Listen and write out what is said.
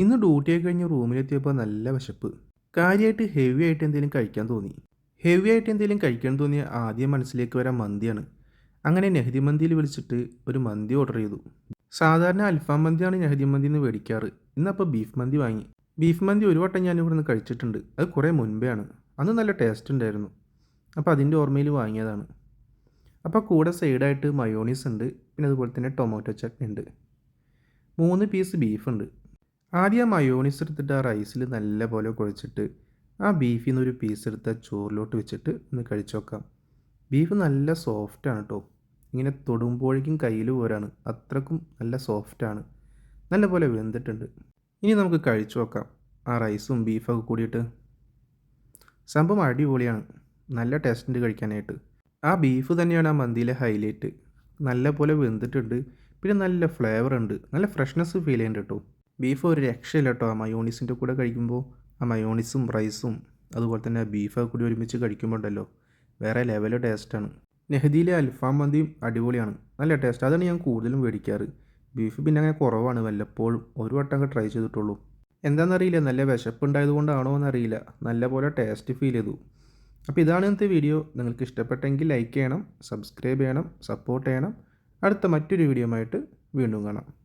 ഇന്ന് ഡ്യൂട്ടിയൊക്കെ കഴിഞ്ഞ് റൂമിലെത്തിയപ്പോൾ നല്ല വിശപ്പ്. കാര്യമായിട്ട് ഹെവി ആയിട്ട് എന്തെങ്കിലും കഴിക്കാൻ തോന്നി. ഹെവി ആയിട്ട് എന്തെങ്കിലും കഴിക്കാൻ തോന്നിയ ആദ്യം മനസ്സിലേക്ക് വരാൻ മന്തിയാണ്. അങ്ങനെ നെഹ്ദി മന്തിയിൽ വിളിച്ചിട്ട് ഒരു മന്തി ഓർഡർ ചെയ്തു. സാധാരണ അൽഫാം മന്തിയാണ് നെഹ്ദി മന്തി എന്ന് മേടിക്കാറ്. ഇന്നപ്പോൾ ബീഫ് മന്തി വാങ്ങി. ബീഫ് മന്തി ഒരു വട്ടം ഞാൻ ഇവിടെ നിന്ന് കഴിച്ചിട്ടുണ്ട്. അത് കുറേ മുൻപേ ആണ് അന്ന് നല്ല ടേസ്റ്റ് ഉണ്ടായിരുന്നു. അപ്പോൾ അതിന്റെ ഓർമ്മയിൽ വാങ്ങിയതാണ്. അപ്പോൾ കൂടെ സൈഡായിട്ട് മയോണീസ് ഉണ്ട്. പിന്നെ അതുപോലെ തന്നെ ടൊമാറ്റോ ചട്നി ഉണ്ട്. മൂന്ന് പീസ് ബീഫ് ഉണ്ട്. ആദ്യം മയോണീസ് എടുത്തിട്ട് ആ റൈസിൽ നല്ല പോലെ കുഴച്ചിട്ട് ആ ബീഫിൽ നിന്ന് ഒരു പീസ് എടുത്ത് ചോറിലോട്ട് വെച്ചിട്ട് ഒന്ന് കഴിച്ചു നോക്കാം ബീഫ് നല്ല സോഫ്റ്റാണ് കേട്ടോ ഇങ്ങനെ തൊടുമ്പോഴേക്കും കയ്യിൽ പോരാണ്. അത്രക്കും നല്ല സോഫ്റ്റാണ് നല്ല പോലെ വെന്തിട്ടുണ്ട്. ഇനി നമുക്ക് കഴിച്ചു നോക്കാം. ആ റൈസും ബീഫൊക്കെ കൂടിയിട്ട്. സംഭവം അടിപൊളിയാണ്. നല്ല ടേസ്റ്റ് ഉണ്ട് കഴിക്കാനായിട്ട്. ആ ബീഫ് തന്നെയാണ് ആ മന്തിയിലെ ഹൈലൈറ്റ് നല്ല പോലെ വെന്തിട്ടുണ്ട്. പിന്നെ നല്ല ഫ്ലേവർ ഉണ്ട്. നല്ല ഫ്രഷ്നെസ് ഫീൽ ചെയ്യുന്നുണ്ട് കേട്ടോ ബീഫ് ഒരു രക്ഷയില്ല കേട്ടോ ആ മയോണീസിന്റെ കൂടെ കഴിക്കുമ്പോൾ ആ മയോണീസും റൈസും അതുപോലെ തന്നെ ബീഫൊക്കെ കൂടി ഒരുമിച്ച് കഴിക്കുമ്പോൾ ഉണ്ടല്ലോ വേറെ ലെവൽ ടേസ്റ്റാണ് നെഹദിയിലെ അൽഫാം മന്തിയും അടിപൊളിയാണ്. നല്ല ടേസ്റ്റ് അതാണ് ഞാൻ കൂടുതലും മേടിക്കാറ്. ബീഫ് പിന്നെ അങ്ങനെ കുറവാണ്. വല്ലപ്പോഴും ഒരു വട്ടം ട്രൈ ചെയ്തിട്ടുള്ളൂ. എന്താണെന്നറിയില്ല നല്ല വിശപ്പുണ്ടായത് കൊണ്ടാണോ എന്നറിയില്ല. നല്ല പോലെ ടേസ്റ്റ് ഫീൽ ചെയ്തു. അപ്പോൾ ഇതാണ് ഇന്നത്തെ വീഡിയോ നിങ്ങൾക്ക് ഇഷ്ടപ്പെട്ടെങ്കിൽ ലൈക്ക് ചെയ്യണം സബ്സ്ക്രൈബ് ചെയ്യണം സപ്പോർട്ട് ചെയ്യണം. അടുത്ത മറ്റൊരു വീഡിയോ ആയിട്ട് വീണ്ടും കാണാം.